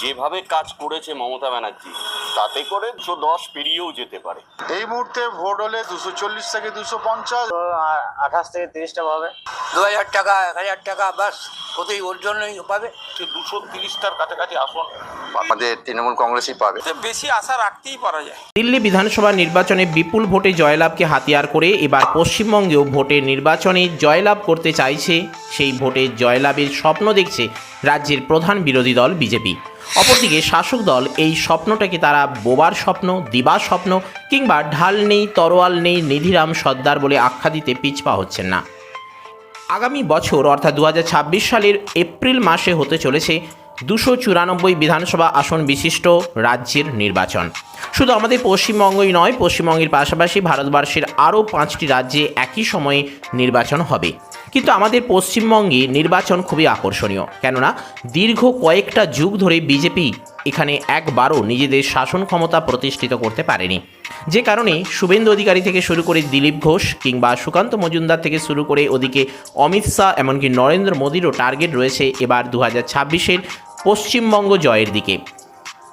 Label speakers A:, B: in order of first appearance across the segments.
A: যেভাবে কাজ করেছে মমতা ব্যানার্জি তাতে করে দুশো দশ পেরিয়েও যেতে পারে।
B: এই মুহূর্তে ভোট হলে দুশো চল্লিশ থেকে দুশো পঞ্চাশ।
C: আঠাশ থেকে তিরিশটা পাবে
D: দু হাজার টাকা এক হাজার টাকা বাস ওতেই ওর জন্যই পাবে।
A: সে দুশো তিরিশটার কাছাকাছি আসন
B: আমাদের তৃণমূল কংগ্রেসই পাবে।
D: বেশি আশা রাখতেই পারা যায়।
E: দিল্লি বিধানসভা নির্বাচনে বিপুল ভোটে জয়লাভকে হাতিয়ার করে এবার পশ্চিমবঙ্গেও ভোটের নির্বাচনে জয়লাভ করতে চাইছে। সেই ভোটে জয়লাভের স্বপ্ন দেখছে রাজ্যের প্রধান বিরোধী দল বিজেপি। অপরদিকে শাসক দল এই স্বপ্নটাকে তারা বোবার স্বপ্ন দিবা স্বপ্ন কিংবা ঢাল নেই, তরোয়াল নেই, নিধিরাম সর্দার বলে আখ্যা দিতে পিছপা হচ্ছেন না। আগামী বছর, অর্থাৎ দু হাজার ছাব্বিশ সালের এপ্রিল মাসে হতে চলেছে দুশো চুরানব্বই বিধানসভা আসন বিশিষ্ট রাজ্যের নির্বাচন। শুধু আমাদের পশ্চিমবঙ্গই নয়, পশ্চিমবঙ্গের পাশাপাশি ভারতবর্ষের আরও পাঁচটি রাজ্যে একই সময়ে নির্বাচন হবে। কিন্তু আমাদের পশ্চিমবঙ্গে নির্বাচন খুবই আকর্ষণীয়। কেননা দীর্ঘ কয়েকটা যুগ ধরে বিজেপি এখানে একবারও নিজেদের শাসন ক্ষমতা প্রতিষ্ঠিত করতে পারেনি। যে কারণে শুভেন্দু অধিকারী থেকে শুরু করে দিলীপ ঘোষ কিংবা সুকান্ত মজুমদার থেকে শুরু করে ওদিকে অমিত শাহ, এমনকি নরেন্দ্র মোদীরও টার্গেট রয়েছে এবার দু হাজার ছাব্বিশের পশ্চিমবঙ্গ জয়ের দিকে।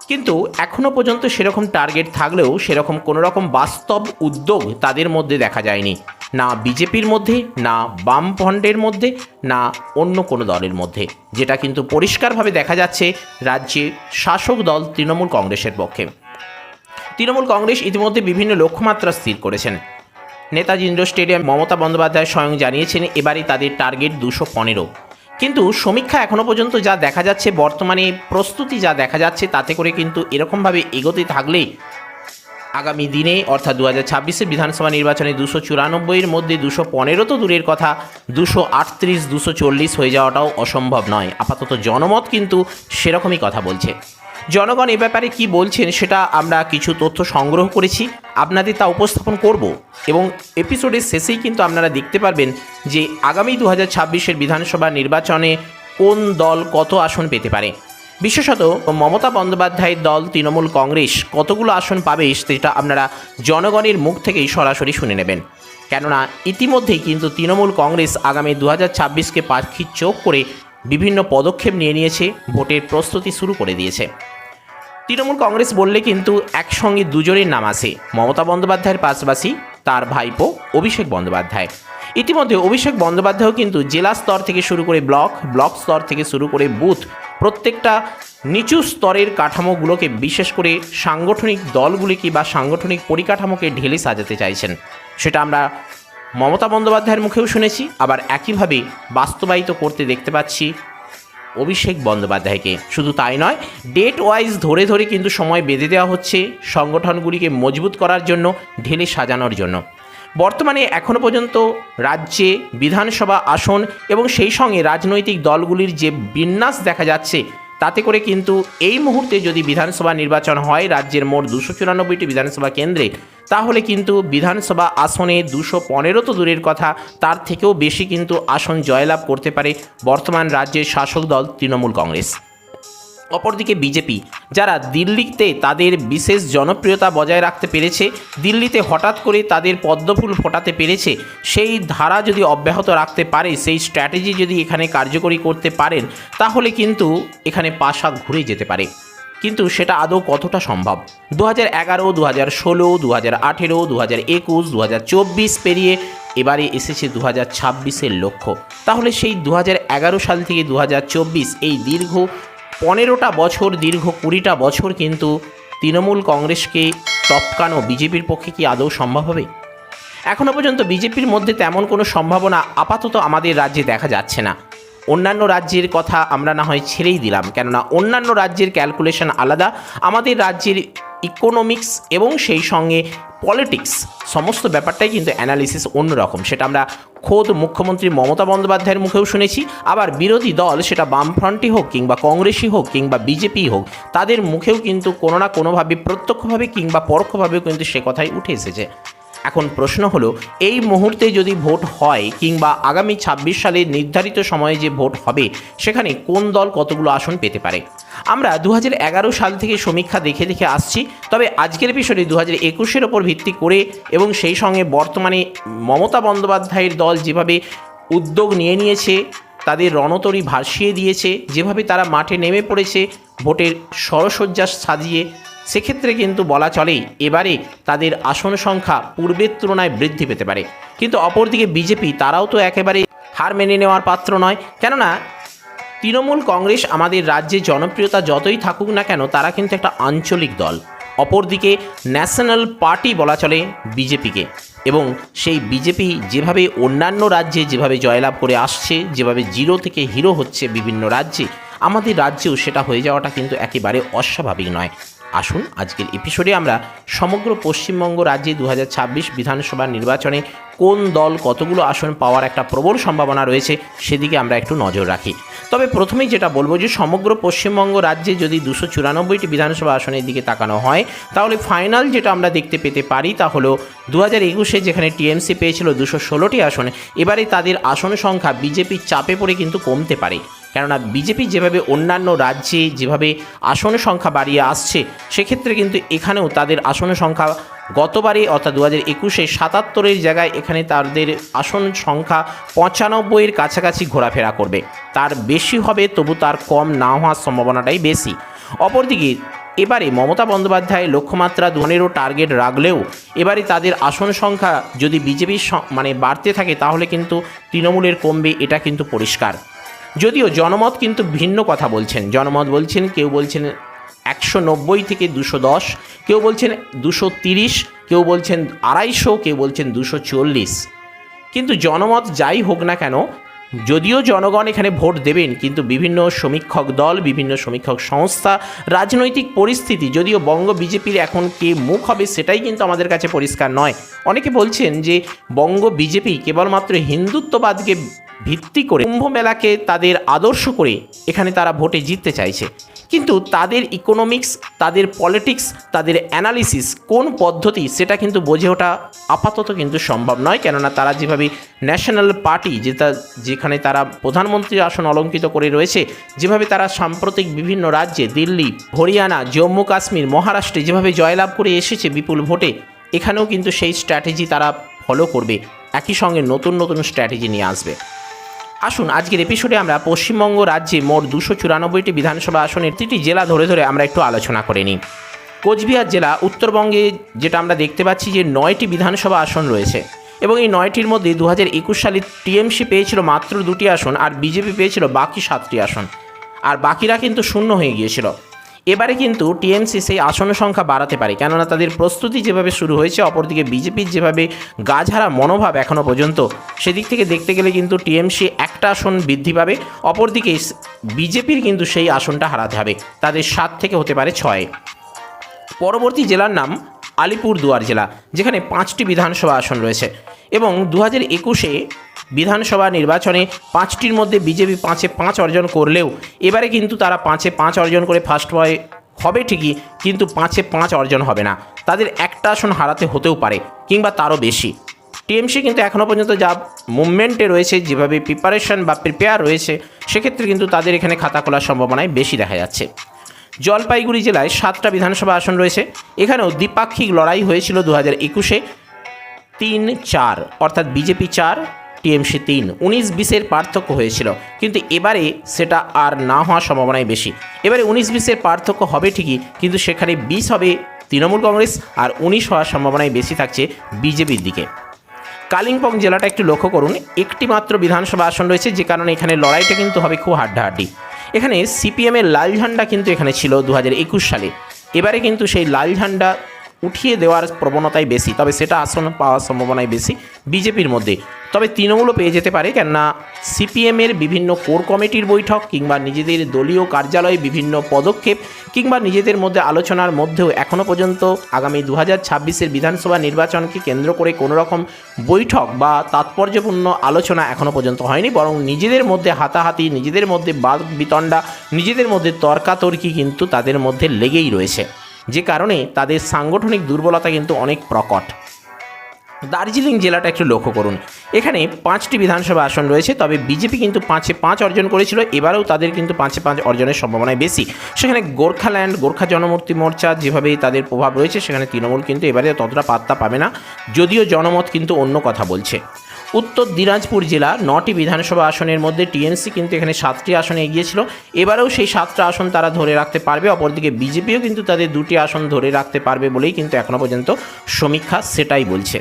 E: কিন্তু এখনও পর্যন্ত সেরকম টার্গেট থাকলেও সেরকম কোনো রকম বাস্তব উদ্যোগ তাদের মধ্যে দেখা যায়নি। না বিজেপির মধ্যে, না বাম বামফ্রন্টের মধ্যে, না অন্য কোনো দলের মধ্যে। যেটা কিন্তু পরিষ্কারভাবে দেখা যাচ্ছে রাজ্যে শাসক দল তৃণমূল কংগ্রেসের পক্ষে। তৃণমূল কংগ্রেস ইতিমধ্যে বিভিন্ন লক্ষ্যমাত্রা স্থির করেছেন। নেতাজি ইন্ডোর স্টেডিয়াম মমতা বন্দ্যোপাধ্যায় স্বয়ং জানিয়েছেন, এবারই তাদের টার্গেট দুশো পনেরো। কিন্তু সমীক্ষা এখনও পর্যন্ত যা দেখা যাচ্ছে, বর্তমানে প্রস্তুতি যা দেখা যাচ্ছে, তাতে করে কিন্তু এরকমভাবে এগোতে থাকলে আগামী দিনে, অর্থাৎ দু হাজার ছাব্বিশের বিধানসভা নির্বাচনে দুশো চুরানব্বইয়ের মধ্যে দুশো পনেরো তো দূরের কথা, দুশো আটত্রিশ, দুশো চল্লিশ হয়ে যাওয়াটাও অসম্ভব নয়। আপাতত জনমত কিন্তু সেরকমই কথা বলছে। জনগণ এ ব্যাপারে কি বলছেন সেটা আমরা কিছু তথ্য সংগ্রহ করেছি, আপনাদের তা উপস্থাপন করব এবং এপিসোডের শেষেই কিন্তু আপনারা দেখতে পারবেন যে আগামী দু হাজার ছাব্বিশের বিধানসভা নির্বাচনে কোন দল কত আসন পেতে পারে। বিশেষত মমতা বন্দ্যোপাধ্যায়ের দল, তৃণমূল কংগ্রেস কতগুলো আসন পাবে সেটা আপনারা জনগণের মুখ থেকেই সরাসরি শুনে নেবেন। কেননা ইতিমধ্যেই কিন্তু তৃণমূল কংগ্রেস আগামী দু হাজার ছাব্বিশকে পাখির চোখ করে বিভিন্ন পদক্ষেপ নিয়ে নিয়েছে, ভোটের প্রস্তুতি শুরু করে দিয়েছে। তৃণমূল কংগ্রেস বললে কিন্তু একসঙ্গে দুজনের নাম আসে মমতা বন্দ্যোপাধ্যায়ের পাশাপাশি তার ভাইপো অভিষেক বন্দ্যোপাধ্যায়। ইতিমধ্যে অভিষেক বন্দ্যোপাধ্যায়ও কিন্তু জেলা স্তর থেকে শুরু করে ব্লক ব্লক স্তর থেকে শুরু করে বুথ প্রত্যেকটা নিচু স্তরের কাঠামোগুলোকে বিশেষ করে সাংগঠনিক দলগুলিকে বা সাংগঠনিক পরিকাঠামোকে ঢেলে সাজাতে চাইছেন। সেটা আমরা মমতা বন্দ্যোপাধ্যায়ের মুখেও শুনেছি, আবার একইভাবে বাস্তবায়িত করতে দেখতে পাচ্ছি অভিষেক বন্দ্যোপাধ্যায়কে। শুধু তাই নয় ডেট ওয়াইজ ধরে ধরে কিন্তু সময় বেঁধে দেওয়া হচ্ছে সংগঠনগুলিকে মজবুত করার জন্য, ঢেলে সাজানোর জন্য। বর্তমানে এখনও পর্যন্ত রাজ্যে বিধানসভা আসন এবং সেই সঙ্গে রাজনৈতিক দলগুলির যে বিন্যাস দেখা যাচ্ছে, তাতে করে কিন্তু এই মুহূর্তে যদি বিধানসভা নির্বাচন হয়, রাজ্যের মোট দুশো চুরানব্বইটি বিধানসভা কেন্দ্রে, তাহলে কিন্তু বিধানসভা আসনে দুশো পনেরো তো দূরের কথা, তার থেকেও বেশি কিন্তু আসন জয়লাভ করতে পারে বর্তমান রাজ্যের শাসক দল তৃণমূল কংগ্রেস। অপরদিকে বিজেপি, যারা দিল্লিতে তাদের বিশেষ জনপ্রিয়তা বজায় রাখতে পেরেছে, দিল্লিতে হঠাৎ করে তাদের পদ্মফুল ফোটাতে পেরেছে, সেই ধারা যদি অব্যাহত রাখতে পারে, সেই স্ট্র্যাটেজি যদি এখানে কার্যকরী করতে পারেন, তাহলে কিন্তু এখানে পাশা ঘুরে যেতে পারে। কিন্তু সেটা আদৌ কতটা সম্ভব? দু হাজার এগারো দু হাজার ষোলো দু হাজার আঠেরো দু হাজার একুশ দু হাজার চব্বিশ পেরিয়ে এবারে এসেছে দু হাজার ছাব্বিশের লক্ষ্য। তাহলে সেই দু হাজার এগারো সাল থেকে দু হাজার চব্বিশ, এই দীর্ঘ পনেরোটা বছর, দীর্ঘ কুড়িটা বছর কিন্তু তৃণমূল কংগ্রেসকে টপকানো বিজেপির পক্ষে কি আদৌ সম্ভব হবে? এখনও পর্যন্ত বিজেপির মধ্যে তেমন কোনো সম্ভাবনা আপাতত আমাদের রাজ্যে দেখা যাচ্ছে না। অন্যান্য রাজ্যের কথা আমরা না হয় ছেড়েই দিলাম, কেননা অন্যান্য রাজ্যের ক্যালকুলেশন আলাদা। আমাদের রাজ্যের ইকোনমিক্স এবং সেই সঙ্গে পলিটিক্স সমস্ত ব্যাপারটাই কিন্তু অ্যানালিসিস অন্যরকম। সেটা আমরা খোদ মুখ্যমন্ত্রী মমতা বন্দ্যোপাধ্যায়ের মুখেও শুনেছি। আবার বিরোধী দল, সেটা বামফ্রন্টই হোক কিংবা কংগ্রেসই হোক কিংবা বিজেপি হোক, তাদের মুখেও কিন্তু কোনো না কোনোভাবে, প্রত্যক্ষভাবে কিংবা পরোক্ষভাবেও কিন্তু সে কথাই উঠে এসেছে। এখন প্রশ্ন হলো, এই মুহূর্তে যদি ভোট হয় কিংবা আগামী ছাব্বিশ সালে নির্ধারিত সময়ে যে ভোট হবে, সেখানে কোন দল কতগুলো আসন পেতে পারে? আমরা দু হাজার এগারো সাল থেকে সমীক্ষা দেখে দেখে আসছি, তবে আজকের এপিসোডে দু হাজার একুশের ওপর ভিত্তি করে এবং সেই সঙ্গে বর্তমানে মমতা বন্দ্যোপাধ্যায়ের দল যেভাবে উদ্যোগ নিয়ে নিয়েছে, তাদের রণতরী ভাসিয়ে দিয়েছে, যেভাবে তারা মাঠে নেমে পড়েছে, ভোটের সরসজ্জা সাজিয়ে সেক্ষেত্রে কিন্তু বলা চলে এবারে তাদের আসন সংখ্যা পূর্বের তুলনায় বৃদ্ধি পেতে পারে। কিন্তু অপরদিকে বিজেপি তারাও তো একেবারে হার মেনে নেওয়ার পাত্র নয়। কেননা, তৃণমূল কংগ্রেস আমাদের রাজ্যে জনপ্রিয়তা যতই থাকুক না কেন, তারা কিন্তু একটা আঞ্চলিক দল। অপরদিকে ন্যাশনাল পার্টি বলা চলে বিজেপিকে। এবং সেই বিজেপি যেভাবে অন্যান্য রাজ্যে যেভাবে জয়লাভ করে আসছে, যেভাবে জিরো থেকে হিরো হচ্ছে বিভিন্ন রাজ্যে, আমাদের রাজ্যেও সেটা হয়ে যাওয়াটা কিন্তু একেবারে অস্বাভাবিক নয়। আসুন, আজকের এপিসোডে আমরা সমগ্র পশ্চিমবঙ্গ রাজ্যে দু হাজার ছাব্বিশ বিধানসভা নির্বাচনে কোন দল কতগুলো আসন পাওয়ার একটা প্রবল সম্ভাবনা রয়েছে সেদিকে আমরা একটু নজর রাখি। তবে প্রথমেই যেটা বলব যে সমগ্র পশ্চিমবঙ্গ রাজ্যে যদি দুশো চুরানব্বইটি বিধানসভা আসনের দিকে তাকানো হয়, তাহলে ফাইনাল যেটা আমরা দেখতে পেতে পারি তা হলো দু হাজার একুশে যেখানে টিএমসি পেয়েছিল দুশো ষোলোটি আসন, এবারে তাদের আসন সংখ্যা বিজেপির চাপে পড়ে কিন্তু কমতে পারে। কেননা বিজেপি যেভাবে অন্যান্য রাজ্যে যেভাবে আসন সংখ্যা বাড়িয়ে আসছে, সেক্ষেত্রে কিন্তু এখানেও তাদের আসন সংখ্যা গতবারে অর্থাৎ দু হাজার একুশে সাতাত্তরের জায়গায় এখানে তাদের আসন সংখ্যা পঁচানব্বইয়ের কাছাকাছি ঘোরাফেরা করবে। তার বেশি হবে, তবু তার কম না হওয়ার সম্ভাবনাটাই বেশি। অপরদিকে, এবারে মমতা বন্দ্যোপাধ্যায় লক্ষ্যমাত্রা দুনেরও টার্গেট রাখলেও, এবারে তাদের আসন সংখ্যা যদি বিজেপির মানে বাড়তে থাকে, তাহলে কিন্তু তৃণমূলের কমবে, এটা কিন্তু পরিষ্কার। যদিও জনমত কিন্তু ভিন্ন কথা বলছেন। জনমত বলছেন, কেউ বলছেন একশো নব্বই থেকে দুশো দশ, কেউ বলছেন দুশো তিরিশ, কেউ বলছেন আড়াইশো, কেউ বলছেন দুশো চল্লিশ। কিন্তু জনমত যাই হোক না কেন, যদিও জনগণ এখানে ভোট দেবেন, কিন্তু বিভিন্ন সমীক্ষক দল, বিভিন্ন সমীক্ষক সংস্থা, রাজনৈতিক পরিস্থিতি, যদিও বঙ্গ বিজেপির এখন কে মুখ হবে সেটাই কিন্তু আমাদের কাছে পরিষ্কার নয়। অনেকে বলছেন যে বঙ্গ বিজেপি কেবলমাত্র হিন্দুত্ববাদকে ভিত্তি করে কুম্ভ মেলাকে তাদের আদর্শ করে এখানে তারা ভোটে জিততে চাইছে। কিন্তু তাদের ইকোনমিক্স তাদের পলিটিক্স তাদের অ্যানালিসিস কোন পদ্ধতি সেটা কিন্তু বোঝে ওঠা আপাতত কিন্তু সম্ভব নয়। কেননা তারা যেভাবে ন্যাশনাল পার্টি যেটা যেখানে তারা প্রধানমন্ত্রীর আসন অলঙ্কিত করে রয়েছে, যেভাবে তারা সাম্প্রতিক বিভিন্ন রাজ্যে দিল্লি, হরিয়ানা, জম্মু, কাশ্মীর, মহারাষ্ট্রে যেভাবে জয়লাভ করে এসেছে বিপুল ভোটে, এখানেও কিন্তু সেই স্ট্র্যাটেজি তারা ফলো করবে। একই সঙ্গে নতুন নতুন স্ট্র্যাটেজি নিয়ে আসবে। আসুন, আজকের এপিসোডে আমরা পশ্চিমবঙ্গ রাজ্যে মোট দুশো চুরানব্বইটি বিধানসভা আসনের প্রতিটি জেলা ধরে ধরে আমরা একটু আলোচনা করে নিই। কোচবিহার জেলা, উত্তরবঙ্গে যেটা আমরা দেখতে পাচ্ছি যে নয়টি বিধানসভা আসন রয়েছে এবং এই নয়টির মধ্যে দু হাজার একুশ সালে টিএমসি পেয়েছিল মাত্র দুটি আসন আর বিজেপি পেয়েছিল বাকি সাতটি আসন। আর বাকিরা কিন্তু শূন্য হয়ে গিয়েছিল। এবারে কিন্তু টিএমসি সেই আসন সংখ্যা বাড়াতে পারে। কেননা তাদের প্রস্তুতি যেভাবে শুরু হয়েছে, অপরদিকে বিজেপির যেভাবে গাঝারা মনোভাব এখনও পর্যন্ত, সেদিক থেকে দেখতে গেলে কিন্তু টিএমসি একটা আসন বৃদ্ধি পাবে, অপরদিকে বিজেপির কিন্তু সেই আসনটা হারাতে হবে। তাদের সাত থেকে হতে পারে ছয়। পরবর্তী জেলার নাম আলিপুরদুয়ার জেলা, যেখানে পাঁচটি বিধানসভা আসন রয়েছে। এবং দু হাজার একুশে বিধানসভা নির্বাচনে পাঁচটির মধ্যে বিজেপি পাঁচে পাঁচ অর্জন করলেও এবারে কিন্তু তারা পাঁচে পাঁচ অর্জন করে ফার্স্ট হয় হবে ঠিকই, কিন্তু পাঁচে পাঁচ অর্জন হবে না। তাদের একটা আসন হারাতে হতেও পারে, কিংবা তারও বেশি। টিএমসি কিন্তু এখনও পর্যন্ত যা মুভমেন্টে রয়েছে, যেভাবে প্রিপারেশন বা প্রিপেয়ার রয়েছে, সেক্ষেত্রে কিন্তু তাদের এখানে খাতা খোলার সম্ভাবনায় বেশি দেখা যাচ্ছে। জলপাইগুড়ি জেলায় সাতটা বিধানসভা আসন রয়েছে, এখানেও দ্বিপাক্ষিক লড়াই হয়েছিল দু হাজার একুশে। তিন চার, অর্থাৎ বিজেপি চার টিএমসি তিন। উনিশ বিশের পার্থক্য হয়েছিল, কিন্তু এবারে সেটা আর না হওয়ার সম্ভাবনাই বেশি। এবারে উনিশ বিশের পার্থক্য হবে ঠিকই, কিন্তু সেখানে বিশ হবে তৃণমূল কংগ্রেস আর উনিশ হওয়ার সম্ভাবনাই বেশি থাকছে বিজেপির দিকে। কালিম্পং জেলাটা একটু লক্ষ্য করুন একটি মাত্র বিধানসভা আসন রয়েছে, যে কারণে এখানে লড়াইটা কিন্তু হবে খুব হাড্ডাহাড্ডি। এখানে সিপিএমের লাল ঝান্ডা কিন্তু এখানে ছিল দু হাজার একুশ সালে। এবারে কিন্তু সেই লাল ঝান্ডা উঠিয়ে দেওয়ার প্রবণতাই বেশি, তবে সেটা আসন পাওয়ার সম্ভাবনাই বেশি বিজেপির মধ্যে। তবে তৃণমূলও পেয়ে যেতে পারে, কেননা সিপিএমের বিভিন্ন কোর কমিটির বৈঠক কিংবা নিজেদের দলীয় কার্যালয়ে বিভিন্ন পদক্ষেপ কিংবা নিজেদের মধ্যে আলোচনার মধ্যেও এখনও পর্যন্ত আগামী দু হাজার ছাব্বিশের বিধানসভা নির্বাচনকে কেন্দ্র করে কোনো রকম বৈঠক বা তাৎপর্যপূর্ণ আলোচনা এখনও পর্যন্ত হয়নি, বরং নিজেদের মধ্যে হাতাহাতি, নিজেদের মধ্যে বাদ বিতণ্ডা, নিজেদের মধ্যে তর্কাতর্কি কিন্তু তাদের মধ্যে লেগেই রয়েছে। কারণে তাদের সাংগঠনিক দুর্বলতা কিন্তু অনেক প্রকট। দার্জিলিং জেলাটা একটু লক্ষ্য করুন। এখানে পাঁচটি বিধানসভা আসন রয়েছে, তবে বিজেপি কিন্তু পাঁচে পাঁচ অর্জন করেছিল, এবারেও তাদের কিন্তু পাঁচে পাঁচ অর্জনের সম্ভাবনায় বেশি। সেখানে গোর্খাল্যান্ড, গোর্খা জনমূর্তি মোর্চা যেভাবে তাদের প্রভাব রয়েছে, সেখানে তৃণমূল কিন্তু এবারে ততটা পাত্তা পাবে না, যদিও জনমত কিন্তু অন্য কথা বলছে। উত্তর দিনাজপুর জেলা নটি বিধানসভা আসনের মধ্যে টিএমসি কিন্তু এখানে সাতটি আসনে এগিয়েছিল। এবারেও সেই সাতটা আসন তারা ধরে রাখতে পারবে, অপরদিকে বিজেপিও কিন্তু তাদের দুটি আসন ধরে রাখতে পারবে বলেই কিন্তু এখনও পর্যন্ত সমীক্ষা সেটাই বলছে।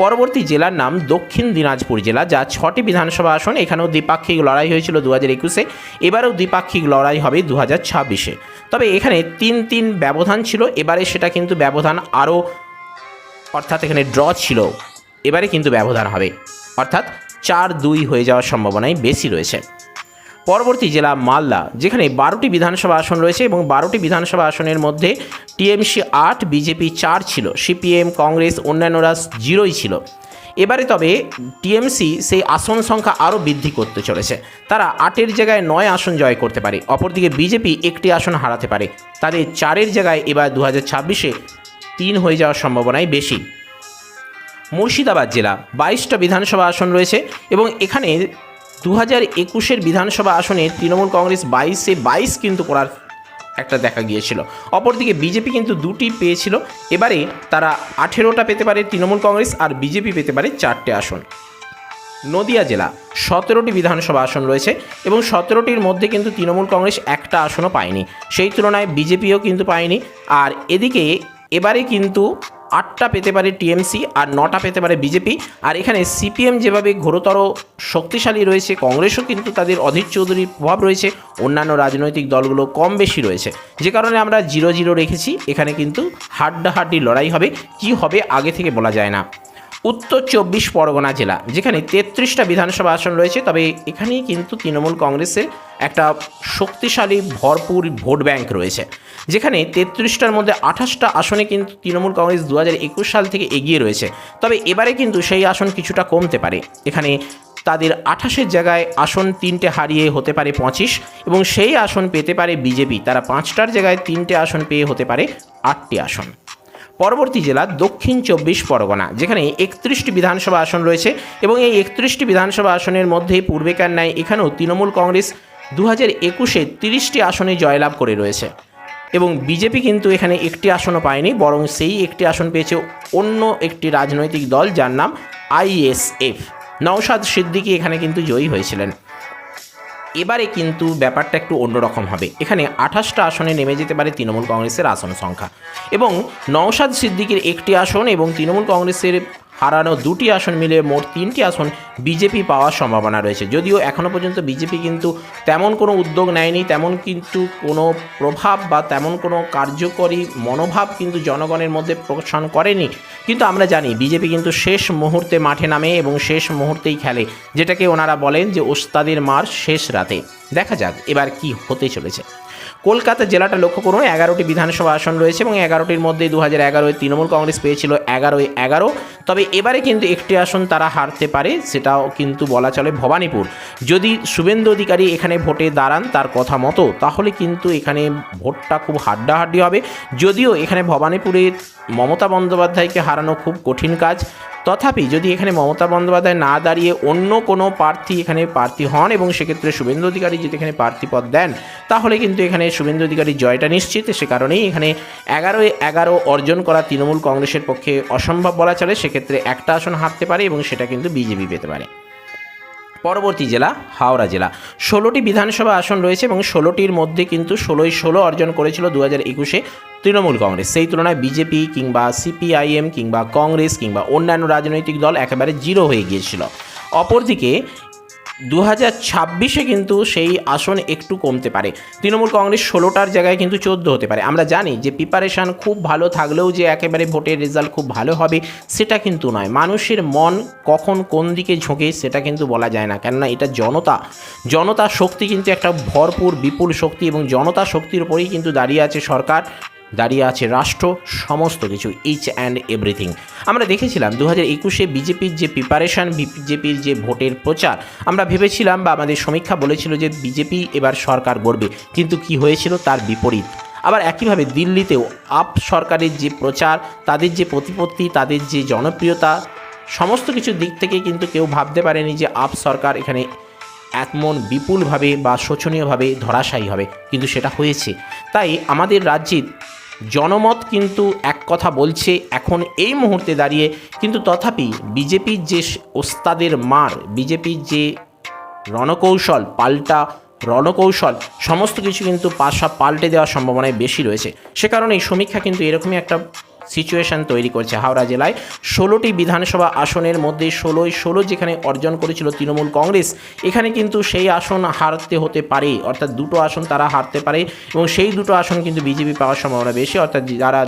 E: পরবর্তী জেলার নাম দক্ষিণ দিনাজপুর জেলা, যা ছটি বিধানসভা আসন, এখানেও দ্বিপাক্ষিক লড়াই হয়েছিল দু হাজার একুশে, এবারেও দ্বিপাক্ষিক লড়াই হবে দু হাজার ছাব্বিশে। তবে এখানে তিন তিন ব্যবধান ছিল, এবারে সেটা কিন্তু ব্যবধান আরও অর্থাৎ এখানে ড্র ছিল। এবারে কিন্তু ব্যবধান হবে। অর্থাৎ চার দুই হয়ে যাওয়ার সম্ভাবনাই বেশি রয়েছে। পরবর্তী জেলা মালদা, যেখানে বারোটি বিধানসভা আসন রয়েছে এবং বারোটি বিধানসভা আসনের মধ্যে টিএমসি আট, বিজেপি চার ছিল, সিপিএম, কংগ্রেস, অন্যান্যরা জিরোই ছিল। এবারে তবে টিএমসি সেই আসন সংখ্যা আরও বৃদ্ধি করতে চলেছে। তারা আটের জায়গায় নয় আসন জয় করতে পারে, অপরদিকে বিজেপি একটি আসন হারাতে পারে। তাদের চারের জায়গায় এবার দু হাজার ছাব্বিশে তিন হয়ে যাওয়ার সম্ভাবনাই বেশি। মুর্শিদাবাদ জেলা বাইশটা বিধানসভা আসন রয়েছে এবং এখানে দু হাজার একুশের বিধানসভা আসনে তৃণমূল কংগ্রেস বাইশে বাইশ কিন্তু করার একটা দেখা গিয়েছিল। অপরদিকে বিজেপি কিন্তু দুটি পেয়েছিল। এবারে তারা আঠেরোটা পেতে পারে তৃণমূল কংগ্রেস আর বিজেপি পেতে পারে চারটে আসন। নদিয়া জেলা সতেরোটি বিধানসভা আসন রয়েছে এবং সতেরোটির মধ্যে কিন্তু তৃণমূল কংগ্রেস একটা আসনও পায়নি। সেই তুলনায় বিজেপিও কিন্তু পায়নি। আর এদিকে এবারে কিন্তু আটটা পেতে পারে টিএমসি আর নটা পেতে পারে বিজেপি। আর এখানে সিপিএম যেভাবে ঘোরতর শক্তিশালী রয়েছে, কংগ্রেসও কিন্তু তাদের অধীর চৌধুরীর প্রভাব রয়েছে, অন্যান্য রাজনৈতিক দলগুলো কম বেশি রয়েছে। যে কারণে আমরা জিরো জিরো রেখেছি, এখানে কিন্তু হাড্ডাহাড্ডি লড়াই হবে, কি হবে আগে থেকে বলা যায় না। উত্তর চব্বিশ পরগনা জেলা, যেখানে তেত্রিশটা বিধানসভা আসন রয়েছে, তবে এখানেই কিন্তু তৃণমূল কংগ্রেসের একটা শক্তিশালী, ভরপুর ভোট ব্যাংক রয়েছে। যেখানে তেত্রিশটার মধ্যে আঠাশটা আসনে কিন্তু তৃণমূল কংগ্রেস দু সাল থেকে এগিয়ে রয়েছে। তবে এবারে কিন্তু সেই আসন কিছুটা কমতে পারে। এখানে তাদের আঠাশের জায়গায় আসন তিনটে হারিয়ে হতে পারে পঁচিশ এবং সেই আসন পেতে পারে বিজেপি। তারা পাঁচটার জায়গায় তিনটে আসন পেয়ে হতে পারে আটটি আসন। পরবর্তী জেলা দক্ষিণ চব্বিশ পরগনা, যেখানে একত্রিশটি বিধানসভা আসন রয়েছে এবং এই একত্রিশটি বিধানসভা আসনের মধ্যে পূর্বেকার ন্যায় এখানেও তৃণমূল কংগ্রেস দু হাজার একুশে তিরিশটি আসনে জয়লাভ করে রয়েছে। এবং বিজেপি কিন্তু এখানে একটি আসনও পায়নি, বরং সেই একটি আসন পেয়েছে অন্য একটি রাজনৈতিক দল যার নাম আইএসএফ নওশাদ সিদ্দিকী এখানে কিন্তু জয়ী হয়েছিলেন। এবারে কিন্তু ব্যাপারটা একটু অন্যরকম হবে। এখানে আঠাশটা আসনে নেমে যেতে পারে তৃণমূল কংগ্রেসের আসন সংখ্যা। এবং নওশাদ সিদ্দিকির একটি আসন এবং তৃণমূল কংগ্রেসের হারানো দুটি আসন মিলে মোট তিনটি আসন বিজেপি পাওয়ার সম্ভাবনা রয়েছে। যদিও এখনও পর্যন্ত বিজেপি কিন্তু তেমন কোনো উদ্যোগ নেয়নি, তেমন কিন্তু কোনো প্রভাব বা তেমন কোনো কার্যকরী মনোভাব কিন্তু জনগণের মধ্যে প্রকাশন করেনি। কিন্তু আমরা জানি বিজেপি কিন্তু শেষ মুহূর্তে মাঠে নামে এবং শেষ মুহূর্তেই খেলে, যেটাকে ওনারা বলেন যে ওস্তাদের মার শেষ রাতে। দেখা যাক এবার কি হতে চলেছে। কলকাতা জেলাটা লক্ষ্য করুন, এগারোটি বিধানসভা আসন রয়েছে এবং এগারোটির মধ্যে দু হাজার এগারোয় তৃণমূল কংগ্রেস পেয়েছিল এগারোয় এগারো। তবে এবারে কিন্তু একটি আসন তারা হারতে পারে, সেটাও কিন্তু বলা চলে ভবানীপুর। যদি শুভেন্দু অধিকারী এখানে ভোটে দাঁড়ান তার কথা মতো, তাহলে কিন্তু এখানে ভোটটা খুব হাড্ডাহাড্ডি হবে। যদিও এখানে ভবানীপুরে মমতা বন্দ্যোপাধ্যায়কে হারানো খুব কঠিন কাজ। তথাপি যদি এখানে মমতা বন্দ্যোপাধ্যায় না দাঁড়িয়ে অন্য কোনো প্রার্থী এখানে প্রার্থী হন এবং সেক্ষেত্রে শুভেন্দু অধিকারী যদি এখানে প্রার্থী পদ দেন, তাহলে কিন্তু এখানে শুভেন্দু অধিকারীর জয়টা নিশ্চিত। সে কারণেই এখানে এগারোয় এগারো অর্জন করা তৃণমূল কংগ্রেসের পক্ষে অসম্ভব বলা চলে। সেক্ষেত্রে একটা আসন হারতে পারে এবং সেটা কিন্তু বিজেপি পেতে পারে। পরবর্তী জেলা হাওড়া জেলা। ষোলোটি বিধানসভা আসন রয়েছে এবং ষোলোটির মধ্যে কিন্তু ষোলোই ষোলো অর্জন করেছিল দু হাজার একুশে তৃণমূল কংগ্রেস। সেই তুলনায় বিজেপি কিংবা সিপিআইএম কিংবা কংগ্রেস কিংবা অন্যান্য রাজনৈতিক দল একেবারে জিরো হয়ে গিয়েছিল। অপরদিকে দু হাজার ছাব্বিশে কিন্তু সেই আসন একটু কমতে পারে। তৃণমূল কংগ্রেস ষোলোটার জায়গায় কিন্তু চোদ্দ হতে পারে। আমরা জানি যে প্রিপারেশান খুব ভালো থাকলেও যে একেবারে ভোটের রেজাল্ট খুব ভালো হবে, সেটা কিন্তু নয়। মানুষের মন কখন কোন দিকে ঝোঁকে সেটা কিন্তু বলা যায় না। কেননা এটা জনতা। জনতা শক্তি কিন্তু একটা ভরপুর, বিপুল শক্তি এবং জনতা শক্তির উপরেই কিন্তু দাঁড়িয়ে আছে সরকার। দাঁড়িয়ে আছে রাষ্ট্র, সমস্ত কিছু ইচ অ্যান্ড এভরিথিং আমরা দেখেছিলাম দু হাজার একুশে বিজেপির যে প্রিপারেশান বিজেপির যে ভোটের প্রচার, আমরা ভেবেছিলাম বা আমাদের সমীক্ষা বলেছিল যে বিজেপি এবার সরকার গড়বে, কিন্তু কি হয়েছিল তার বিপরীত। আবার একইভাবে দিল্লিতেও আপ সরকারের যে প্রচার, তাদের যে প্রতিপত্তি, তাদের যে জনপ্রিয়তা, সমস্ত কিছু দিক থেকে কিন্তু কেউ ভাবতে পারেনি যে আপ সরকার এখানে এমন বিপুলভাবে বা শোচনীয়ভাবে ধরাশায়ী হবে, কিন্তু সেটা হয়েছে। তাই আমাদের রাজ্যে জনমত কিন্তু এক কথা বলছে এখন এই মুহূর্তে দাঁড়িয়ে, কিন্তু তথাপি বিজেপির যে ওস্তাদের মার বিজেপির যে রণকৌশল, পাল্টা রণকৌশল, সমস্ত কিছু কিন্তু পাশা পাল্টে দেওয়ার সম্ভাবনায় বেশি রয়েছে। সে কারণে এই সমীক্ষা কিন্তু এরকমই একটা সিচুয়েশন তৈরি করছে হাওড়া জেলায়। ষোলোটি বিধানসভা আসনের মধ্যে ষোলোই ষোলো যেখানে অর্জন করেছিল তৃণমূল কংগ্রেস, এখানে কিন্তু সেই আসন হারতে হতে পারে। অর্থাৎ দুটো আসন তারা হারতে পারে এবং সেই দুটো আসন কিন্তু বিজেপি পাওয়ার সম্ভাবনা বেশি। অর্থাৎ যারা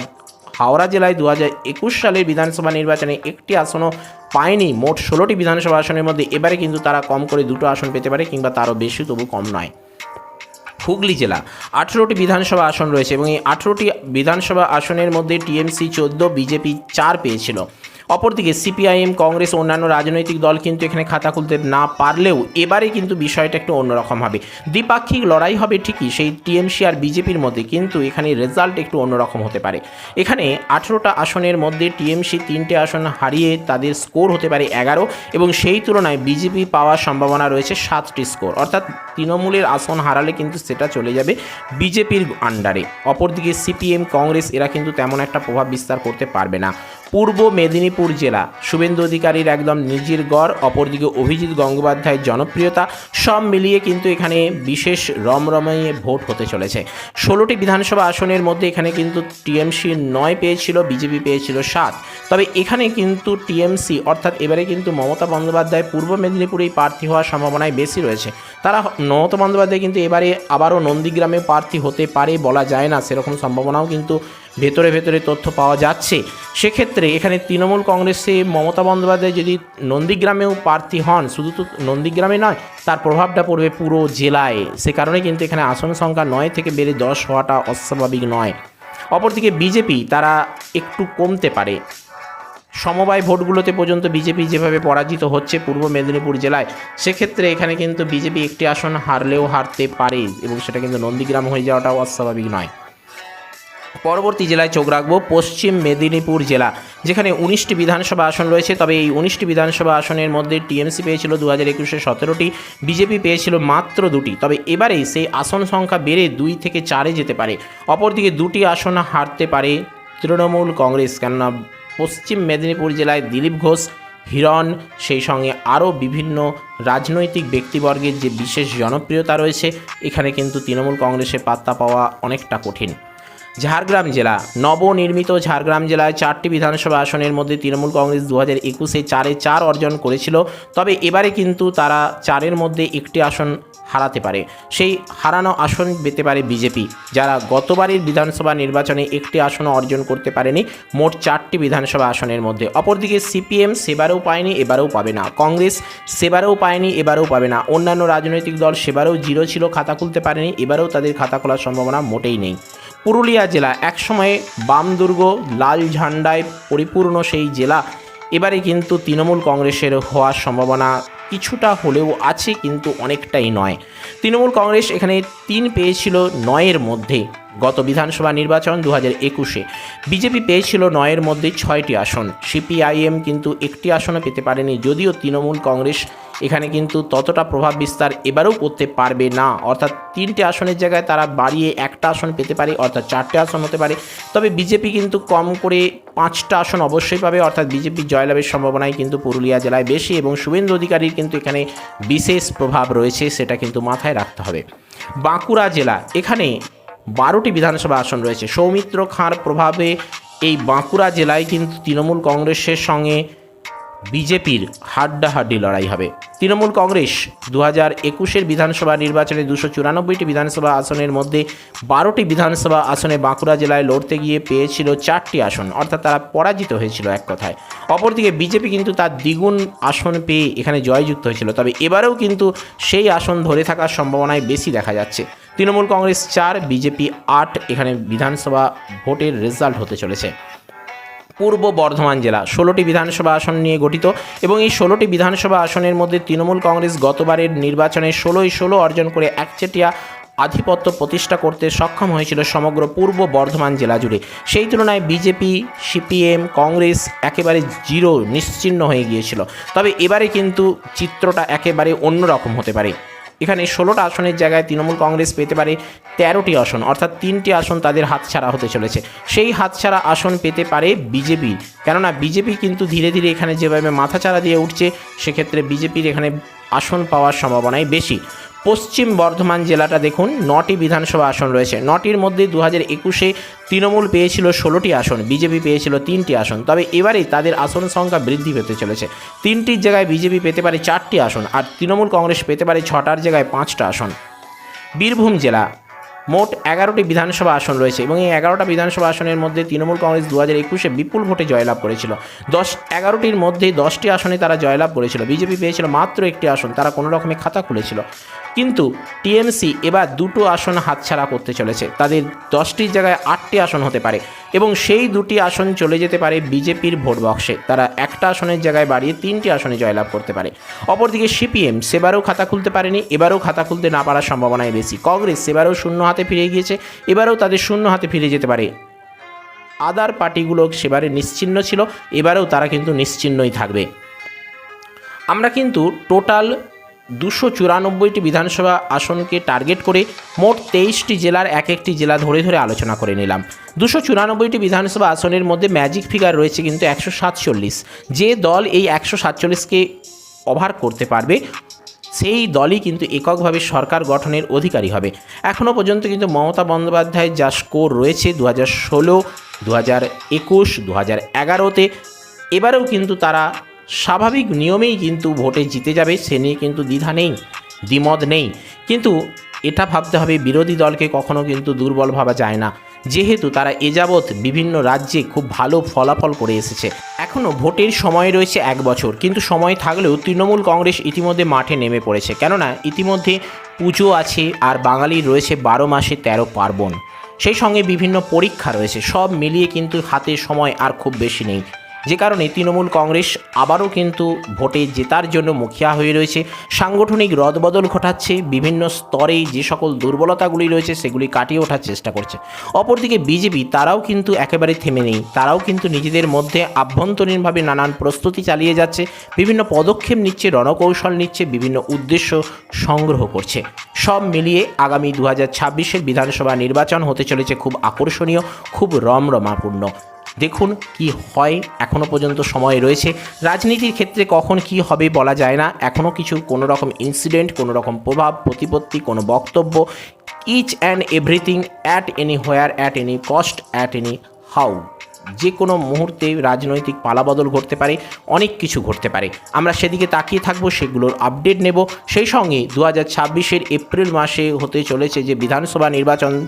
E: হাওড়া জেলায় দু একুশ সালের বিধানসভা নির্বাচনে একটি আসনও পায়নি, মোট ষোলোটি বিধানসভা আসনের মধ্যে এবারে কিন্তু তারা কম করে দুটো আসন পেতে পারে কিংবা তারও বেশি, তবু কম নয়। হুগলি জেলা। আঠেরোটি বিধানসভা আসন রয়েছে এবং এই আঠেরোটি বিধানসভা আসনের মধ্যে টিএমসি চোদ্দ, বিজেপি চার পেয়েছিল। অপরদিকে সিপিআইএম, কংগ্রেস অন্যান্য রাজনৈতিক দল কিন্তু এখানে খাতা খুলতে না পারলেও এবারে কিন্তু বিষয়টা একটু অন্যরকম হবে। দ্বিপাক্ষিক লড়াই হবে ঠিকই, সেই টিএমসি আর বিজেপির মধ্যে কিন্তু এখানে রেজাল্ট একটু অন্যরকম হতে পারে। এখানে আঠেরোটা আসনের মধ্যে টিএমসি তিনটে আসন হারিয়ে তাদের স্কোর হতে পারে এগারো এবং সেই তুলনায় বিজেপি পাওয়ার সম্ভাবনা রয়েছে সাতটি স্কোর অর্থাৎ তৃণমূলের আসন হারালে কিন্তু সেটা চলে যাবে বিজেপির আন্ডারে অপরদিকে সিপিএম, কংগ্রেস এরা কিন্তু তেমন একটা প্রভাব বিস্তার করতে পারবে না। পূর্ব মেদিনীপুর জেলা। শুভেন্দু অধিকারীর একদম নিজের গড়, অপরদিকে অভিজিৎ গঙ্গোপাধ্যায়ের জনপ্রিয়তা, সব মিলিয়ে কিন্তু এখানে বিশেষ রমরময়ে ভোট হতে চলেছে। ষোলোটি বিধানসভা আসনের মধ্যে এখানে কিন্তু টিএমসি নয় পেয়েছিল, বিজেপি পেয়েছিল সাত। তবে এখানে কিন্তু টিএমসি, অর্থাৎ এবারে কিন্তু মমতা বন্দ্যোপাধ্যায় পূর্ব মেদিনীপুরেই প্রার্থী হওয়ার সম্ভাবনায় বেশি রয়েছে। তারা মমতা বন্দ্যোপাধ্যায় কিন্তু এবারে আবারও নন্দীগ্রামে প্রার্থী হতে পারে বলা যায় না, সেরকম সম্ভাবনাও কিন্তু ভেতরে ভেতরে তথ্য পাওয়া যাচ্ছে। সেক্ষেত্রে এখানে তৃণমূল কংগ্রেসে মমতা বন্দ্যোপাধ্যায় যদি নন্দীগ্রামেও প্রার্থী হন, শুধু তো নন্দীগ্রামে নয়, তার প্রভাবটা পড়বে পুরো জেলায়। সে কারণে কিন্তু এখানে আসন সংখ্যা নয় থেকে বেড়ে দশ হওয়াটা অস্বাভাবিক নয়। অপরদিকে বিজেপি তারা একটু কমতে পারে। সমবায় ভোটগুলোতে পর্যন্ত বিজেপি যেভাবে পরাজিত হচ্ছে পূর্ব মেদিনীপুর জেলায়, সেক্ষেত্রে এখানে কিন্তু বিজেপি একটি আসন হারলেও হারতে পারে এবং সেটা কিন্তু নন্দীগ্রাম হয়ে যাওয়াটাও অস্বাভাবিক নয়। পরবর্তী জেলায় চোখ রাখব, পশ্চিম মেদিনীপুর জেলা, যেখানে উনিশটি বিধানসভা আসন রয়েছে। তবে এই উনিশটি বিধানসভা আসনের মধ্যে টিএমসি পেয়েছিল দু হাজার একুশে সতেরোটি, বিজেপি পেয়েছিল মাত্র দুটি। তবে এবারে সেই আসন সংখ্যা বেড়ে দুই থেকে চারে যেতে পারে। অপরদিকে দুটি আসন হারতে পারে তৃণমূল কংগ্রেস, কেননা পশ্চিম মেদিনীপুর জেলায় দিলীপ ঘোষ, হিরণ, সেই সঙ্গে আরও বিভিন্ন রাজনৈতিক ব্যক্তিবর্গের যে বিশেষ জনপ্রিয়তা রয়েছে, এখানে কিন্তু তৃণমূল কংগ্রেসের পাত্তা পাওয়া অনেকটা কঠিন। ঝাড়গ্রাম জেলা। নবনির্মিত ঝাড়গ্রাম জেলায় চারটি বিধানসভা আসনের মধ্যে তৃণমূল কংগ্রেস দু হাজার একুশে চারে চার অর্জন করেছিল, তবে এবারে কিন্তু তারা চারের মধ্যে একটি আসন হারাতে পারে। সেই হারানো আসন পেতে পারে বিজেপি, যারা গতবারের বিধানসভা নির্বাচনে একটি আসনও অর্জন করতে পারেনি মোট চারটি বিধানসভা আসনের মধ্যে। অপরদিকে সিপিএম সেবারেও পায়নি, এবারেও পাবে না। কংগ্রেস সেবারেও পায়নি, এবারেও পাবে না। অন্যান্য রাজনৈতিক দল সেবারেও জিরো ছিল, খাতা খুলতে পারেনি, এবারেও তাদের খাতা খোলার সম্ভাবনা মোটেই নেই। পুরুলিয়া জেলা। একসময়ে বাম দুর্গ লাল ঝান্ডায় পরিপূর্ণ সেই জেলা। এবারে কিন্তু তৃণমূল কংগ্রেসের হওয়ার সম্ভাবনা কিছুটা হলেও আছে, কিন্তু অনেকটাই নয়। তৃণমূল কংগ্রেস এখানে তিন পেয়েছিল নয়ের মধ্যে। গত বিধানসভা নির্বাচন দু হাজার একুশে বিজেপি পেয়েছিল নয়ের মধ্যে ছয়টি আসন। সিপিআইএম কিন্তু একটি আসনও পেতে পারেনি, যদিও তৃণমূল কংগ্রেস এখানে কিন্তু ততটা প্রভাব বিস্তার এবারেও করতে পারবে না। অর্থাৎ তিনটে আসনের জায়গায় তারা বাড়িয়ে একটা আসন পেতে পারে, অর্থাৎ চারটে আসন হতে পারে। তবে বিজেপি কিন্তু কম করে পাঁচটা আসন অবশ্যই পাবে, অর্থাৎ বিজেপির জয়লাভের সম্ভাবনাই কিন্তু পুরুলিয়া জেলায় বেশি এবং শুভেন্দু অধিকারীর কিন্তু এখানে বিশেষ প্রভাব রয়েছে, সেটা কিন্তু মাথায় রাখতে হবে। বাঁকুড়া জেলা, এখানে বারোটি বিধানসভা আসন রয়েছে। সৌমিত্র খাঁর প্রভাবে এই বাঁকুড়া জেলায় কিন্তু তৃণমূল কংগ্রেসের সঙ্গে বিজেপির হাড্ডাহাড্ডি লড়াই হবে। তৃণমূল কংগ্রেস দু হাজার একুশের বিধানসভা নির্বাচনে দুশো চুরানব্বইটি বিধানসভা আসনের মধ্যে বারোটি বিধানসভা আসনে বাঁকুড়া জেলায় লড়তে গিয়ে পেয়েছিল চারটি আসন, অর্থাৎ তারা পরাজিত হয়েছিল এক কথায়। অপরদিকে বিজেপি কিন্তু তার দ্বিগুণ আসন পেয়ে এখানে জয়যুক্ত হয়েছিল, তবে এবারেও কিন্তু সেই আসন ধরে থাকার সম্ভাবনায় বেশি দেখা যাচ্ছে। তৃণমূল কংগ্রেস চার, বিজেপি আট, এখানে বিধানসভা ভোটের রেজাল্ট হতে চলেছে। পূর্ব বর্ধমান জেলা। ষোলোটি বিধানসভা আসন নিয়ে গঠিত এবং এই ষোলোটি বিধানসভা আসনের মধ্যে তৃণমূল কংগ্রেস গতবারের নির্বাচনে ষোলোই ষোলো অর্জন করে একচেটিয়া আধিপত্য প্রতিষ্ঠা করতে সক্ষম হয়েছিল সমগ্র পূর্ব বর্ধমান জেলা জুড়ে। সেই তুলনায় বিজেপি, সিপিএম, কংগ্রেস একেবারে জিরো নিশ্চিহ্ন হয়ে গিয়েছিল। তবে এবারে কিন্তু চিত্রটা একেবারে অন্যরকম হতে পারে। এখানে ষোলোটা আসনের জায়গায় তৃণমূল কংগ্রেস পেতে পারে তেরোটি আসন, অর্থাৎ তিনটি আসন তাদের হাতছাড়া হতে চলেছে। সেই হাতছাড়া আসন পেতে পারে বিজেপি। কেননা বিজেপি কিন্তু ধীরে ধীরে এখানে যেভাবে মাথাচাড়া দিয়ে উঠছে, সেক্ষেত্রে বিজেপির এখানে আসন পাওয়ার সম্ভাবনাই বেশি। পশ্চিম বর্ধমান জেলাটা দেখুন, নটি বিধানসভা আসন রয়েছে। নটির মধ্যে দু হাজার একুশে তৃণমূল পেয়েছিল ষোলোটি আসন, বিজেপি পেয়েছিল তিনটি আসন। তবে এবারেই তাদের আসন সংখ্যা বৃদ্ধি পেতে চলেছে। তিনটির জায়গায় বিজেপি পেতে পারে চারটি আসন, আর তৃণমূল কংগ্রেস পেতে পারে ছটার জায়গায় পাঁচটা আসন। বীরভূম জেলা মোট এগারোটি বিধানসভা আসন রয়েছে এবং এই এগারোটা বিধানসভা আসনের মধ্যে তৃণমূল কংগ্রেস দু হাজার একুশে বিপুল ভোটে জয়লাভ করেছিল। দশ, এগারোটির মধ্যে দশটি আসনে তারা জয়লাভ করেছিল। বিজেপি পেয়েছিল মাত্র একটি আসন, তারা কোনো রকমে খাতা খুলেছিল। কিন্তু টিএমসি এবার দুটো আসন হাতছাড়া করতে চলেছে। তাদের দশটির জায়গায় আটটি আসন হতে পারে এবং সেই দুটি আসন চলে যেতে পারে বিজেপির ভোট বক্সে। তারা একটা আসনের জায়গায় বাড়িয়ে তিনটি আসনে জয়লাভ করতে পারে। অপরদিকে সিপিএম সেবারও খাতা খুলতে পারেনি, এবারও খাতা খুলতে না পারার সম্ভাবনাই বেশি। কংগ্রেস সেবারও শূন্য হাতে ফিরে গিয়েছে, এবারেও তাদের শূন্য হাতে ফিরে যেতে পারে। আদার পার্টিগুলো সেবারে নিশ্চিহ্ন ছিল, এবারেও তারা কিন্তু নিশ্চিহ্নই থাকবে। আমরা কিন্তু টোটাল দুশো চুরানব্বইটি বিধানসভা আসনকে টার্গেট করে মোট তেইশটি জেলার এক একটি জেলা ধরে ধরে আলোচনা করে নিলাম। দুশো চুরানব্বইটি বিধানসভা আসনের মধ্যে ম্যাজিক ফিগার রয়েছে কিন্তু একশো সাতচল্লিশ। যে দল এই একশো সাতচল্লিশকে ওভার করতে পারবে সেই দলই কিন্তু এককভাবে সরকার গঠনের অধিকারী হবে। এখনও পর্যন্ত কিন্তু মমতা বন্দ্যোপাধ্যায়ের যা স্কোর রয়েছে দু হাজার ষোলো দু হাজার একুশ দু হাজার এগারোতে, এবারেও কিন্তু তারা স্বাভাবিক নিয়মেই কিন্তু ভোটে জিতে যাবে, সে নিয়ে কিন্তু দ্বিধা নেই, দ্বিমত নেই। কিন্তু এটা ভাবতে হবে, বিরোধী দলকে কখনো কিন্তু দুর্বল ভাবা যায় না। যেহেতু তারা এ যাবৎ বিভিন্ন রাজ্যে খুব ভালো ফলাফল করে এসেছে। এখনও ভোটের সময় রয়েছে এক বছর, কিন্তু সময় থাকলেও তৃণমূল কংগ্রেস ইতিমধ্যে মাঠে নেমে পড়েছে। কেননা, ইতিমধ্যে পুজো আছে আর বাঙালির রয়েছে বারো মাসে তেরো পার্বণ। সেই সঙ্গে বিভিন্ন পরীক্ষা রয়েছে, সব মিলিয়ে কিন্তু হাতে সময় আর খুব বেশি নেই। যে কারণে তৃণমূল কংগ্রেস আবারও কিন্তু ভোটে জেতার জন্য মুখিয়া হয়ে রয়েছে। সাংগঠনিক রদবদল ঘটাচ্ছে, বিভিন্ন স্তরে যে সকল দুর্বলতাগুলি রয়েছে সেগুলি কাটিয়ে ওঠার চেষ্টা করছে। অপরদিকে বিজেপি, তারাও কিন্তু একেবারে থেমে নেই। তারাও কিন্তু নিজেদের মধ্যে আভ্যন্তরীণভাবে নানান প্রস্তুতি চালিয়ে যাচ্ছে, বিভিন্ন পদক্ষেপ নিচ্ছে, রণকৌশল নিচ্ছে, বিভিন্ন উদ্দেশ্য সংগ্রহ করছে। সব মিলিয়ে আগামী দু হাজার বিধানসভা নির্বাচন হতে চলেছে খুব আকর্ষণীয়, খুব রমরমাপূর্ণ। দেখুন কি হয় এখনও পর্যন্ত সময় রয়েছে। রাজনীতির ক্ষেত্রে কখন কি হবে বলা যায় না। এখনও কিছু কোনো রকম ইনসিডেন্ট কোনো রকম প্রভাব, প্রতিপত্তি, কোনো বক্তব্য each and everything at anywhere at any cost at any how যে কোনো মুহূর্তে রাজনৈতিক পালাবদল ঘটতে পারে, অনেক কিছু ঘটতে পারে। আমরা সেদিকে তাকিয়ে থাকব, সেগুলোর আপডেট নেব। সেই সঙ্গে দু হাজার এপ্রিল মাসে হতে চলেছে যে বিধানসভা নির্বাচন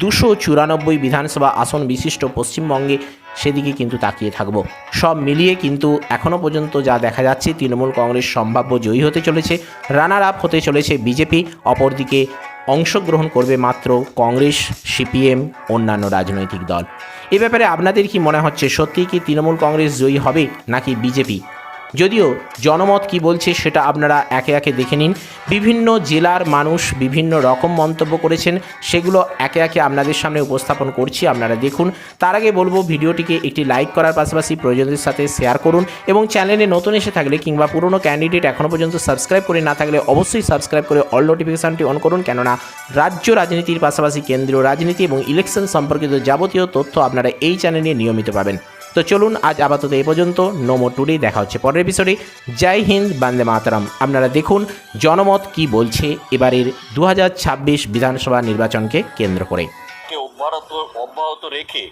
E: দুশো চুরানব্বই বিধানসভা আসন বিশিষ্ট পশ্চিমবঙ্গে সেদিকে কিন্তু তাকিয়ে থাকব। সব মিলিয়ে কিন্তু এখনও পর্যন্ত যা দেখা যাচ্ছে, তৃণমূল কংগ্রেস সম্ভাব্য জয়ী হতে চলেছে রানার আপ হতে চলেছে বিজেপি, অপরদিকে অংশগ্রহণ করবে মাত্র কংগ্রেস, সিপিএম, অন্যান্য রাজনৈতিক দল। এ ব্যাপারে আপনাদের কি মনে হচ্ছে? সত্যিই কি তৃণমূল কংগ্রেস জয়ী হবে নাকি বিজেপি? যদিও জনমত কি বলছে সেটা আপনারা একে একে দেখে নিন। বিভিন্ন জেলার মানুষ বিভিন্ন রকম মন্তব্য করেছেন, সেগুলো একে একে আপনাদের সামনে উপস্থাপন করছি, আপনারা দেখুন। তার আগে বলব, ভিডিওটিকে একটি লাইক করার পাশাপাশি প্রয়োজনদের সাথে শেয়ার করুন এবং চ্যানেলে নতুন এসে থাকলে কিংবা পুরনো ক্যান্ডিডেট এখনও পর্যন্ত সাবস্ক্রাইব করে না থাকলে অবশ্যই সাবস্ক্রাইব করে অল নোটিফিকেশানটি অন করুন। কেননা রাজ্য রাজনীতির পাশাপাশি কেন্দ্রীয় রাজনীতি এবং ইলেকশন সম্পর্কিত যাবতীয় তথ্য আপনারা এই চ্যানেলে নিয়মিত পাবেন। তো চলুন আজ আপাতত এই পর্যন্ত। নোমো টুডে দেখা হচ্ছে পরের এপিসোডে জয় হিন্দ, বান্দে মাতারাম। আপনারা দেখুন, জনমত কি বলছে এবারের দু হাজার ছাব্বিশ বিধানসভা নির্বাচনকে কেন্দ্র করে।
A: অব্যাহত অব্যাহত রেখে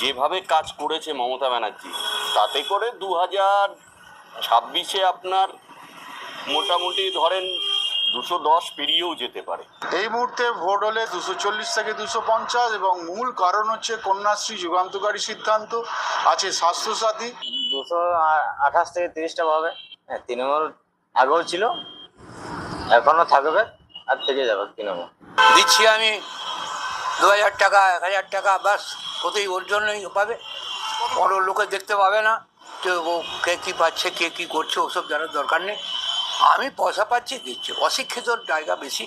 A: যেভাবে কাজ করেছে মমতা ব্যানার্জি, তাতে করে দু হাজার ছাব্বিশে আপনার মোটামুটি ধরেন দুশো দশ পেরিয়েও যেতে পারে।
B: এই মুহূর্তে ভোট হলে দুশো চল্লিশ থেকে দুশো পঞ্চাশ এবং মূল কারণ হচ্ছে কন্যাশ্রী যুগান্তকারী সিদ্ধান্ত আছে স্বাস্থ্যসাথী।
C: দুশো আঠাশ থেকে তিরিশটা পাবে। হ্যাঁ তৃণমূল আগেও ছিল এখনও থাকবে আর থেকে যাবে তৃণমূল।
D: দিচ্ছি আমি দু হাজার টাকা এক হাজার টাকা বাস কোথায় ওর জন্যই পাবে। বড় লোকে দেখতে পাবে না যে ও কে কী পাচ্ছে কে কী করছে ওসব জানার দরকার নেই। আমি পয়সা পাচ্ছি দিচ্ছি। অশিক্ষিতর জায়গা বেশি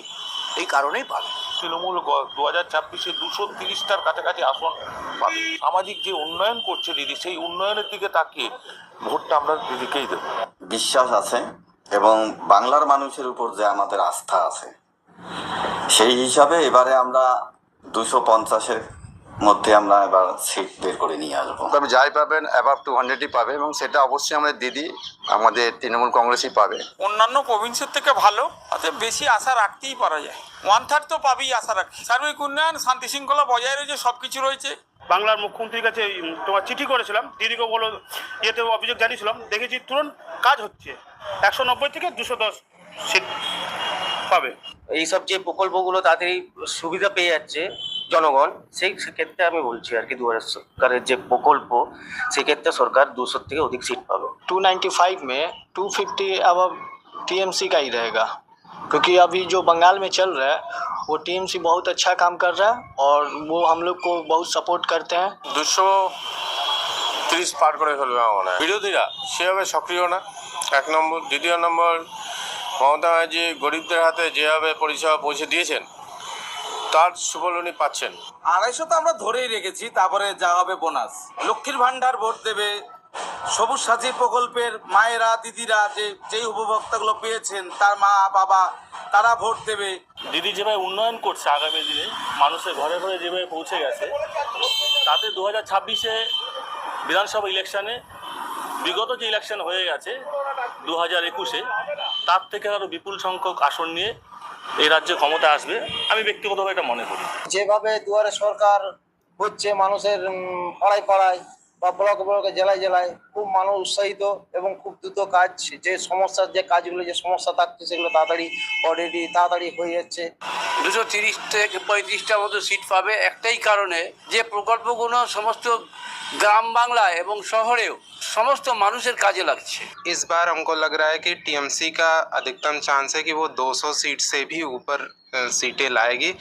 D: এই কারণেই পাবে
F: তৃণমূল দু হাজার ছাব্বিশে দুশো তিরিশটার কাছাকাছি আসন পাবে। সামাজিক যে উন্নয়ন করছে দিদি সেই উন্নয়নের দিকে তাকিয়ে ভোটটা আমরা দিদিকেই দেবো।
G: বিশ্বাস আছে এবং বাংলার মানুষের উপর যে আমাদের আস্থা আছে সেই হিসাবে এবারে আমরা দুশো পঞ্চাশের মধ্যে আমরা এবার সিট বের করে নিয়ে আসব।
H: তবে যাই পাবেন অ্যাবাভ টু হান্ড্রেডই পাবে এবং সেটা অবশ্যই আমাদের দিদি আমাদের তৃণমূল কংগ্রেসই পাবে।
I: অন্যান্য প্রভিন্সের থেকে ভালো অতএব বেশি আশা রাখতেই পারা যায়। ওয়ান থার্ড তো পাবেই আশা রাখি। সার্বিক উন্নয়ন শান্তি শৃঙ্খলা বজায় রয়েছে সব কিছু রয়েছে।
J: বাংলার মুখ্যমন্ত্রীর কাছে তোমার চিঠি করেছিলাম দিদিকে বলো ইয়েতে অভিযোগ জানিয়েছিলাম দেখেছি তুরন্ত কাজ হচ্ছে। একশো নব্বই থেকে দুশো দশ সিট পাবে।
C: এইসব যে প্রকল্পগুলো তাড়াতাড়ি সুবিধা পেয়ে যাচ্ছে জনগণ সেই ক্ষেত্রে আমি বলছি আর কি দুয়ারে সরকারের যে প্রকল্প সেক্ষেত্রে সরকার দুশোর থেকে অধিক সিট পাবে
K: 295 में 250 अब टीएमसी का ही रहेगा क्योंकि अभी जो बंगाल में चल रहा है वो टीएमसी बहुत अच्छा काम कर रहा है और वो हम लोग को बहुत सपोर्ट करते हैं
F: দুশো তিরিশ পার করে ফেলবে আমার মনে হয় বিরোধীরা সেভাবে সক্রিয় না এক নম্বর দ্বিতীয় নম্বর মমতা ব্যানার্জি গরিবদের হাতে যেভাবে পরিষেবা পৌঁছে দিয়েছেন তার সুফল উনি পাচ্ছেন।
I: আড়াইশো তো আমরা ধরেই রেখেছি তারপরে যা হবে বোনাস। লক্ষ্মীর ভান্ডার ভোট দেবে সবুজ সাথী প্রকল্পের মায়েরা দিদিরা যে যেই উপভোক্তাগুলো পেয়েছেন তার মা বাবা তারা ভোট দেবে।
J: দিদি যেভাবে উন্নয়ন করছে আগামী দিনে মানুষের ঘরে ঘরে যেভাবে পৌঁছে গেছে তাতে দু হাজার ছাব্বিশে বিধানসভা ইলেকশনে বিগত যে ইলেকশন হয়ে গেছে দু হাজার একুশে তার থেকে আরও বিপুল সংখ্যক আসন নিয়ে এই রাজ্যে ক্ষমতা আসবে, আমি ব্যক্তিগতভাবে এটা মনে করি।
C: যেভাবে দুয়ারে সরকার হচ্ছে মানুষের পাড়ায় পাড়ায় বা ব্লক ব্লকে জেলায় জেলায় খুব মানুষ উৎসাহিত এবং খুব দ্রুত কাজ যে সমস্যার যে কাজগুলো যে সমস্যা থাকছে সেগুলো তাড়াতাড়ি অলরেডি তাড়াতাড়ি হয়ে যাচ্ছে
D: দুশো তিরিশ থেকে পঁয়ত্রিশটার মতো সিট পাবে একটাই কারণে যে প্রকল্পগুলো সমস্ত গ্রাম বাংলায় এবং শহরেও সমস্ত মানুষের কাজে লাগছে
H: इस बार हमको लग रहा है कि टीएमसी का अधिकतम चांस है कि वो 200 सीट से भी ऊपर अ, सीटें लाएगी